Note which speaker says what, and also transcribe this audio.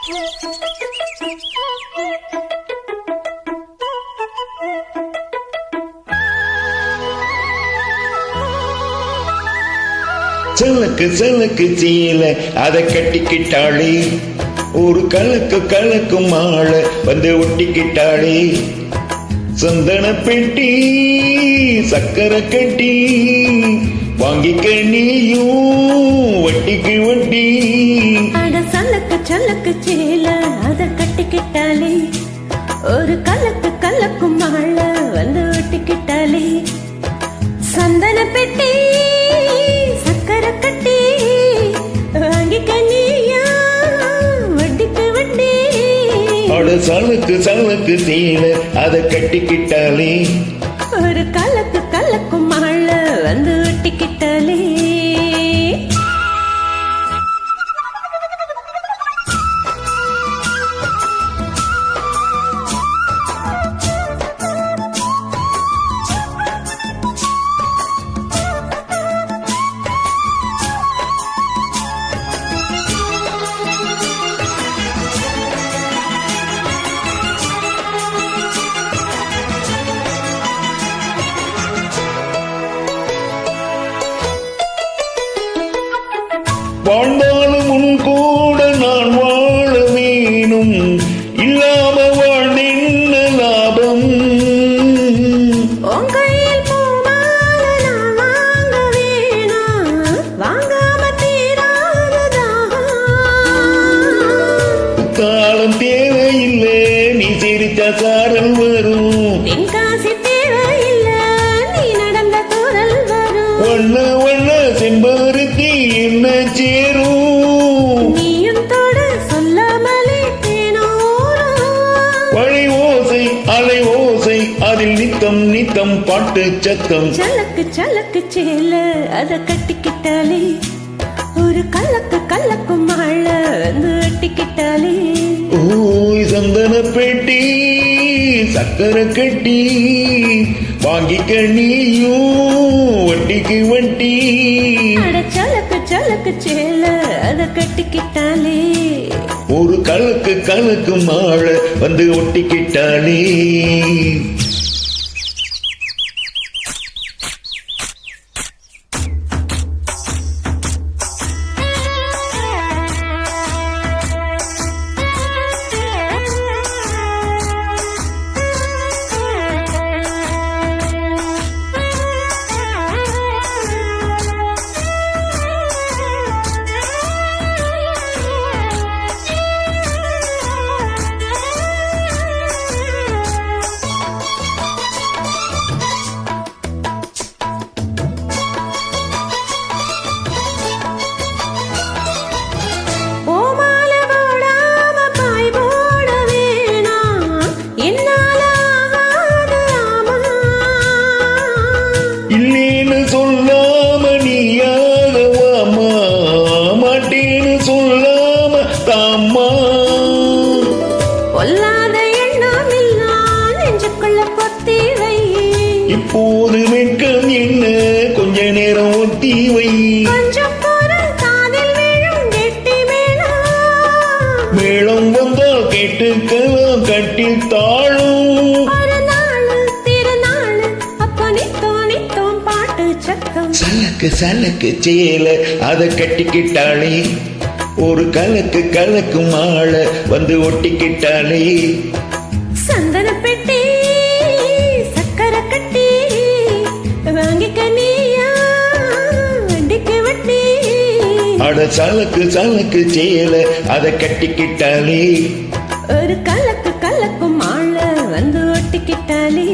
Speaker 1: சிலுக்கு சிலுக்கு சீல அதை கட்டிக்கிட்டாளே. ஒரு கலக்கு கலக்கு மாலை வந்து ஒட்டிக்கிட்டாளே. சந்தன பெட்டி சக்கரை கட்டி வாங்கிக்க நீயும் வட்டிக்கு வட்டி.
Speaker 2: சல்லக்கு சேல அத கட்டிக்கிட்டாலே ஒரு கலக்கு கலக்கும் மாலை வந்து ஒட்டிக்கிட்டாலே சந்தன பெட்டி சக்கரை கட்டி வாங்கிக்க நீயா வட்டிக்கு வட்டி.
Speaker 1: அட சலக்கு சலக்கு சீல அதை கட்டிக்கிட்டாளே
Speaker 2: ஒரு கலக்கு கலக்கும் மாலை வந்து
Speaker 1: வாழ்ந்தாலும் உன் கூட நான் வாழ வேணும் இல்லாம வாழ்ந்தென்ன லாபம். காலம் தேவையில்லை நீ சிரிச்ச சாரல் வரும்.
Speaker 2: தென்காசி தேவையில்லை,
Speaker 1: பாட்டு சத்தம்.
Speaker 2: சலக்கு சலக்கு சேல அத கட்டிக்கிட்டாலே. ஒரு கலக்கு கலக்கு மாலை வந்து வெட்டிக்கிட்டாலே.
Speaker 1: ஓய் சந்தன பெட்டி சக்கரை கட்டி. வாங்கிக்க நீயும் வட்டிக்கு வட்டி.
Speaker 2: சலக்கு சலக்கு சேல அத கட்டிக்கிட்டாலே.
Speaker 1: ஒரு கலக்கு கலக்கு மாலை வந்து ஒட்டிக்கிட்டாளே தாம்மா
Speaker 2: பொல்லாத எண்ணம் எல்லாம் நெஞ்சுக்குள்ள பொத்தி வை
Speaker 1: இப்போது வெட்கம் என்ன? கொஞ்ச நேரம் ஒத்தி வை.
Speaker 2: கொஞ்சம் பொருள் காதில் விழும் கெட்டி மேளம்.
Speaker 1: மேளம் வந்தால் கேட்டுக்கலாம் தாழும்.
Speaker 2: சத்தம்.
Speaker 1: சலக்கு சலக்கு சேல அதை கட்டிக்கிட்டாளே. ஒரு கலக்கு கலக்கு மாலை வந்து ஒட்டிக்கிட்டாளே.
Speaker 2: சந்தன பெட்டி சக்கரை கட்டி வாங்கிக்க
Speaker 1: அட சலக்கு சலக்கு சேல அதை கட்டிக்கிட்டாளே.
Speaker 2: ஒரு கலக்கு கலக்கு மாலை வந்து ஒட்டிக்கிட்டாலே